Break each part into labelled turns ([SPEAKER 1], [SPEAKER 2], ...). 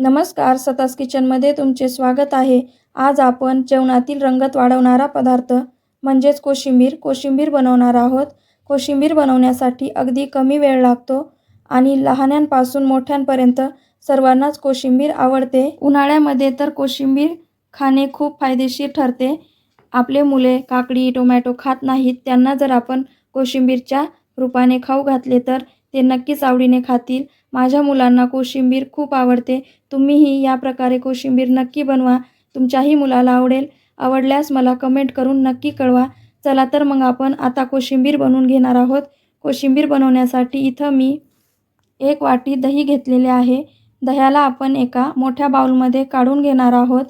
[SPEAKER 1] नमस्कार सतास किचनमध्ये तुमचे स्वागत आहे. आज आपण जेवणातील रंगत वाढवणारा पदार्थ म्हणजेच कोशिंबीर कोशिंबीर बनवणार आहोत. कोशिंबीर बनवण्यासाठी अगदी कमी वेळ लागतो आणि लहान्यांपासून मोठ्यांपर्यंत सर्वांनाच कोशिंबीर आवडते. उन्हाळ्यामध्ये तर कोशिंबीर खाणे खूप फायदेशीर ठरते. आपले मुले काकडी टोमॅटो खात नाहीत त्यांना जर आपण कोशिंबीरच्या रूपाने खाऊ घातले तर ते नक्कीच आवडीने खातील. माझ्या मुलांना कोशिंबीर खूप आवडते. तुम्हीही या प्रकारे कोशिंबीर नक्की बनवा. तुमच्याही मुलाला आवडेल. आवडल्यास मला कमेंट करून नक्की कळवा. चला तर मग आपण आता कोशिंबीर बनवून घेणार आहोत. कोशिंबीर बनवण्यासाठी इथं मी एक वाटी दही घेतलेले आहे. दह्याला आपण एका मोठ्या बाउलमध्ये काढून घेणार आहोत.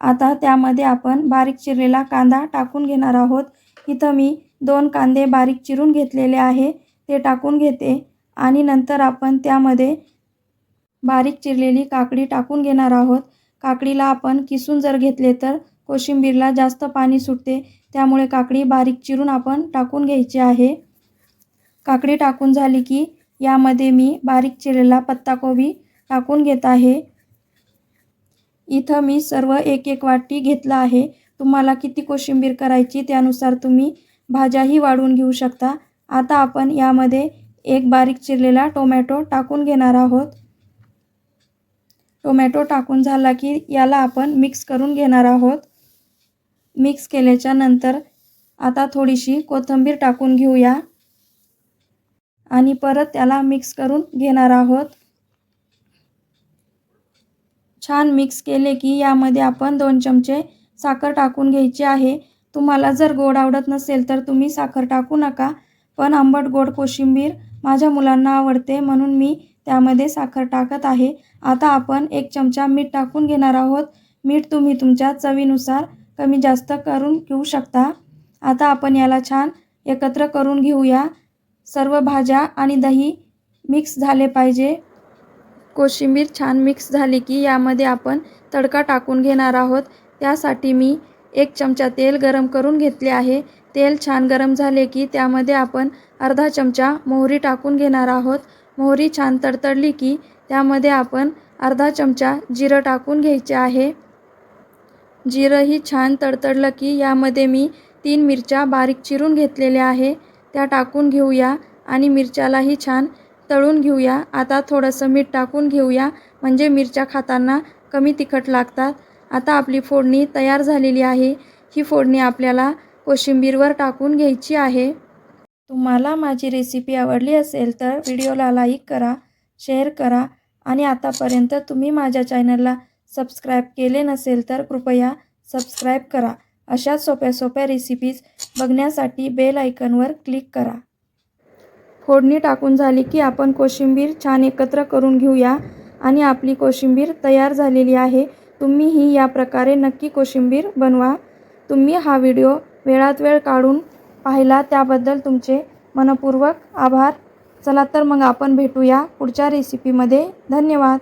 [SPEAKER 1] आता त्यामध्ये आपण बारीक चिरलेला कांदा टाकून घेणार आहोत. इथं मी दोन कांदे बारीक चिरून घेतलेले आहे. ते टाकून घेते. आणि नंतर आपण त्यामध्ये बारीक चिरलेली काकडी टाकून घेणार आहोत. काकडीला आपण किसून जर घेतले तर कोशिंबीरला जास्त पाणी सुटते. त्यामुळे काकडी बारीक चिरून आपण टाकून घ्यायची आहे. काकडी टाकून झाली की यामध्ये मी बारीक चिरलेला पत्ताकोबी टाकून घेत आहे. इथं मी सर्व एक एक वाटी घेतला आहे. तुम्हाला किती कोशिंबीर करायची त्यानुसार तुम्ही भाज्याही वाढवून घेऊ शकता. आता आपण यामध्ये एक बारीक चिरलेला टोमॅटो टाकून घेणार आहोत. टोमॅटो टाकून झाला की याला आपण मिक्स करून घेणार आहोत. मिक्स केल्याच्यानंतर आता थोडीशी कोथिंबीर टाकून घेऊया. आणि परत त्याला मिक्स करून घेणार आहोत. छान मिक्स केले की यामध्ये आपण दोन चमचे साखर टाकून घ्यायची आहे. तुम्हाला जर गोड आवडत नसेल तर तुम्ही साखर टाकू नका. पण आंबट गोड कोशिंबीर माझ्या मुलांना आवडते म्हणून मी त्यामध्ये साखर टाकत आहे. आता आपण एक चमचा मीठ टाकून घेणार आहोत. मीठ तुम्ही तुमच्या चवीनुसार कमी जास्त करून घेऊ शकता. आता आपण याला छान एकत्र करून घेऊया. सर्व भाज्या आणि दही मिक्स झाले पाहिजे. कोशिंबीर छान मिक्स झाली की यामध्ये आपण तडका टाकून घेणार आहोत. त्यासाठी मी एक चमचा तेल गरम करून घेतले आहे. तेल छान गरम झाले की त्यामध्ये आपण अर्धा चमचा मोहरी टाकून घेणार आहोत. मोहरी छान तडतडली की त्यामध्ये आपण अर्धा चमचा जिरं टाकून घ्यायचे आहे. जिरंही छान तडतडलं की यामध्ये मी तीन मिरच्या बारीक चिरून घेतलेल्या आहे. त्या टाकून घेऊया आणि मिरच्यालाही छान तळून घेऊया. आता थोडंसं मीठ टाकून घेऊया. म्हणजे मिरच्या खाताना कमी तिखट लागतात. आता आपली फोडणी तयार झालेली आहे. ही फोडणी आपल्याला कोशिंबीरवर टाकून घ्यायची आहे. तुम्हाला माझी रेसिपी आवडली असेल तर व्हिडिओला लाईक करा शेअर करा आणि आतापर्यंत तुम्ही माझ्या चॅनलला सबस्क्राईब केले नसेल तर कृपया सबस्क्राईब करा. अशा सोप्या सोप्या रेसिपीज बघण्यासाठी बेल आयकनवर क्लिक करा. फोडणी टाकून झाली की आपण कोशिंबीर छान एकत्र करून घेऊया आणि आपली कोशिंबीर तयार झालेली आहे. तुम्हीही या प्रकारे नक्की कोशिंबीर बनवा. तुम्ही हा व्हिडिओ वेळात वेळ काढून पाहिला त्याबद्दल तुमचे मनपूर्वक आभार. चला तर मग आपण भेटूया पुढच्या रेसिपीमध्ये धन्यवाद.